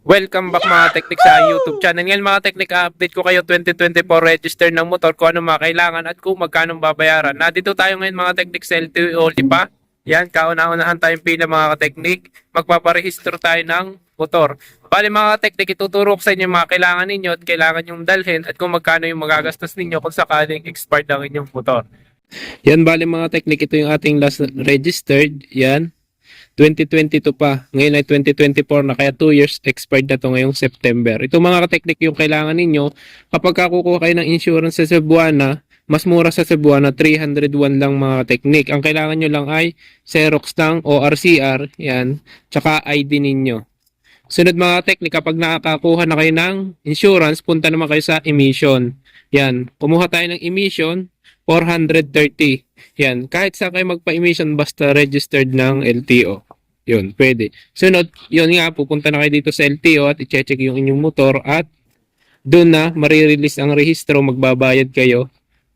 Welcome back mga teknik sa YouTube channel. Ngayon mga teknik, update ko kayo 2024 register ng motor, kung ano mga kailangan at kung magkano babayaran. Nandito tayo ngayon mga teknik sa LTO, ba? Yan, kauna-unahan tayong pila mga teknik. Magpaparehistro tayo ng motor. Bali mga teknik, ituturo ko sa inyo mga kailangan ninyo at kailangan yung dalhin at kung magkano yung magagastos ninyo kung sakaling expired ang inyong motor. Yan, bali mga teknik, ito yung ating last registered. Yan, 2022 pa. Ngayon ay 2024 na kaya 2 years expired na to ngayong September. Ito mga kateknik yung kailangan ninyo. Kapag kakukuha kayo ng insurance sa Cebuana, mas mura sa Cebuana, 301 lang mga teknik. Ang kailangan nyo lang ay Xerox ng ORCR, yan, tsaka ID ninyo. Sunod mga teknik, kapag nakakakuha na kayo ng insurance, punta naman kayo sa emission. Yan, kumuha tayo ng emission, 430. Yan, kahit saan kayo magpa-emission basta registered ng LTO. Yun, pwede. Sunod, yun nga, pupunta na kayo dito sa LTO at i-check yung inyong motor at doon na marirelease ang rehistro, magbabayad kayo.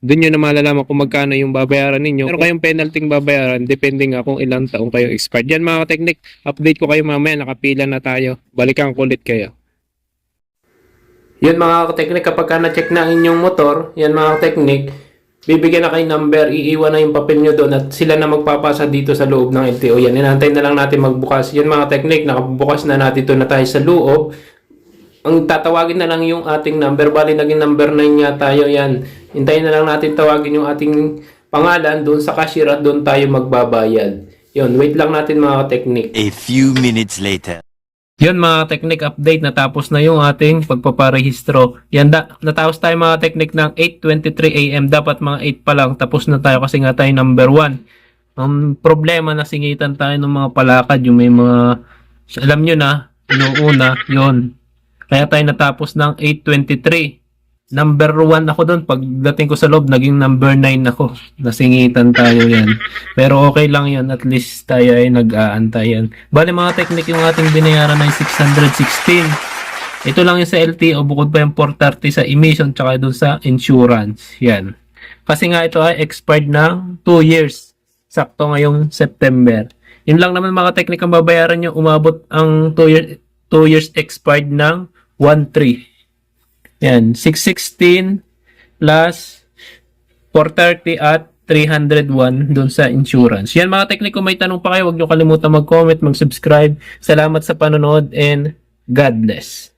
Doon nyo na malalaman kung magkano yung babayaran ninyo. Meron kayong penalty babayaran, depende nga kung ilang taong kayo expired. Yan mga teknik, update ko kayo mamaya, nakapila na tayo. Balikan kulit kayo. Yan mga teknik, kapag ka na-check na ang inyong motor, yan mga teknik, bibigyan na kayo number, iiwan na yung papel nyo doon at sila na magpapasa dito sa loob ng LTO. Yan, inantay na lang natin magbukas. Yan mga teknik, nakabukas na natin ito na tayo sa loob. Ang tatawagin na lang yung ating number, bali naging number 9 nga tayo yan. Hintayin na lang natin tawagin yung ating pangalan doon sa cashier at doon tayo magbabayad. Yun, wait lang natin mga teknik. A few minutes later. Yun mga technique update, natapos na yung ating pagpaparehistro. Yan, da, natapos tayo mga technique ng 8.23 AM. Dapat mga 8 pa lang, tapos na tayo kasi nga tayo number 1. Ang problema, nasingitan tayo ng mga palakad, yung may mga, alam nyo na, yung una, yun. Kaya tayo natapos ng 8.23. Number 1 ako doon. Pagdating ko sa loob, naging number 9 ako. Nasingitan tayo yan. Pero okay lang yan. At least tayo ay nag-aantay yan. Bali mga technique yung ating binayaran ay 616. Ito lang yung sa LTO. Bukod pa yung 430 sa emission tsaka doon sa insurance. Yan. Kasi nga ito ay expired ng 2 years. Sakto ngayong September. Yun lang naman mga technique ang babayaran nyo. Umabot ang 2 years, 2 years expired ng 1.3. Yan, 616 plus 430 at 301 doon sa insurance. Yan mga tekniko, may tanong pa kayo, huwag nyo kalimutan mag-comment, mag-subscribe. Salamat sa panonood and God bless.